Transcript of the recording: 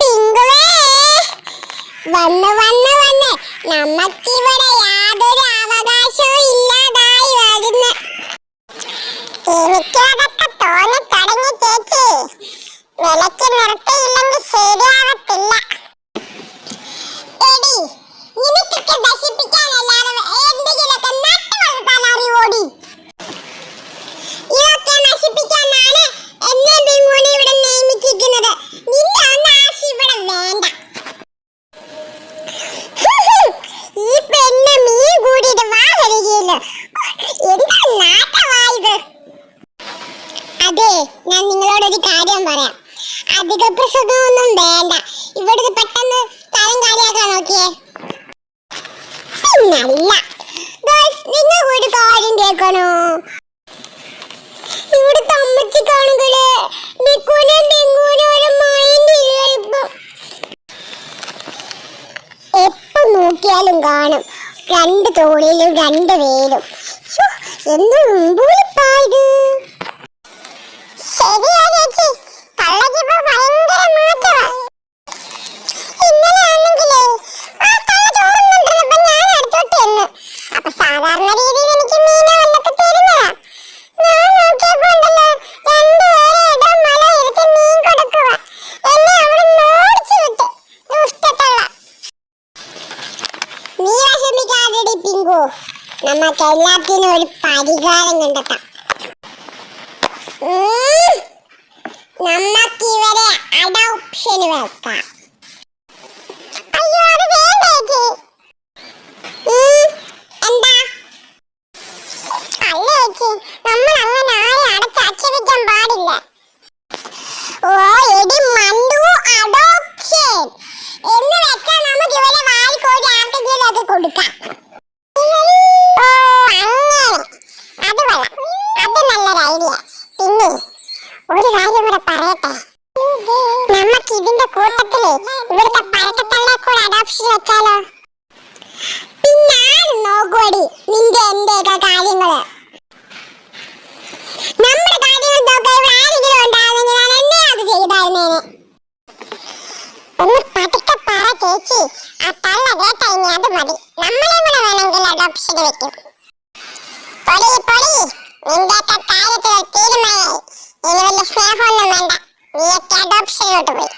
പിങ്കുവേ. വന്ന് വന്ന് വന്ന്. നമുക്കിവിടെ യാതൊരു അവകാശവും ഇല്ലാതായി വരുന്നു. എനിക്കതൊക്കെ തോന്നി തുടങ്ങി ചേച്ചി. വിലക്ക് നിർത്തിയില്ലെങ്കിൽ ശരിയാവത്തില്ല. എടി നിനക്കൊക്കെ നശിപ്പിക്കാൻ ഞാൻ നിങ്ങളോടൊരു കാര്യം പറയാം. അധിക പ്രസംഗമൊന്നും വേണ്ട. ഇവിടുന്ന് പെട്ടെന്ന് സ്ഥലം കാര്യമാക്കാൻ നോക്കിയേ. പിന്നല്ല. നിങ്ങൾ ഒരു കാര്യം കേൾക്കണോ? ഇവിടുത്തെ അമ്മച്ചി കാണുകൾ ഒരു നോക്കിയാലും കാണും. രണ്ട് തോണിയിലും രണ്ട് വേലും ശ്ശോ, സാധാരണ രീതിയിൽ എനിക്ക് മീനോ വല്ലൊക്കെ തരുന്നതാ. ഞാൻ നോക്കിയപ്പോണ്ടല്ലോ രണ്ടുപേരെ ഇടം മല ഇരുത്തി മീൻ കൊടുക്കുക എന്നെ അവിടെ ഓടിച്ചു വിട്ടു. ദുഷ്ടത്തള്ള. നീ വിഷമിക്കാതെടി പിങ്കു. നമുക്ക് എല്ലാത്തിനും ഒരു പരിഹാരം കണ്ടെത്താം. നമുക്ക് ഇവരെ അഡോപ്ഷന് വെക്കാം അയ്യോ അത് വേണ്ട ചേച്ചി ഉം, എന്താ അല്ല ചേച്ചി നമ്മൾ അങ്ങനെ ആരെ അടച്ചാക്ഷേപിക്കാൻ പാടില്ല. ഓ എടി മണ്ടു അഡോപ്ഷൻ എന്ന് വെച്ചാൽ നമുക്ക് ഇവരെ വാരിക്കോരി ആർക്കെങ്കിലും അത് കൊടുക്കാം. ഓ അങ്ങനെ. അത് കൊള്ളാം. അത് നല്ലൊരു ഐഡിയ. പിന്നെ ഒരു കാര്യം കൂടെ പറയട്ടെ. നമുക്ക് ഇതിന്റെ കൂട്ടത്തിൽ ഇവിടുത്തെ പരക്കത്തള്ളെ കൂടെ അഡോപ്ഷൻ വെച്ചാലോ? വേണമെങ്കിൽ അഡോപ്ഷൻ വെക്കും പൊടി പൊടി നിന്റെയൊക്കെ കാര്യത്തിൽ ഒരു തീരുമാനമായി ഇനി വലിയ സ്നേഹമൊന്നും വേണ്ട നീയൊക്കെ അഡോപ്ഷനിലോട്ട് പോയി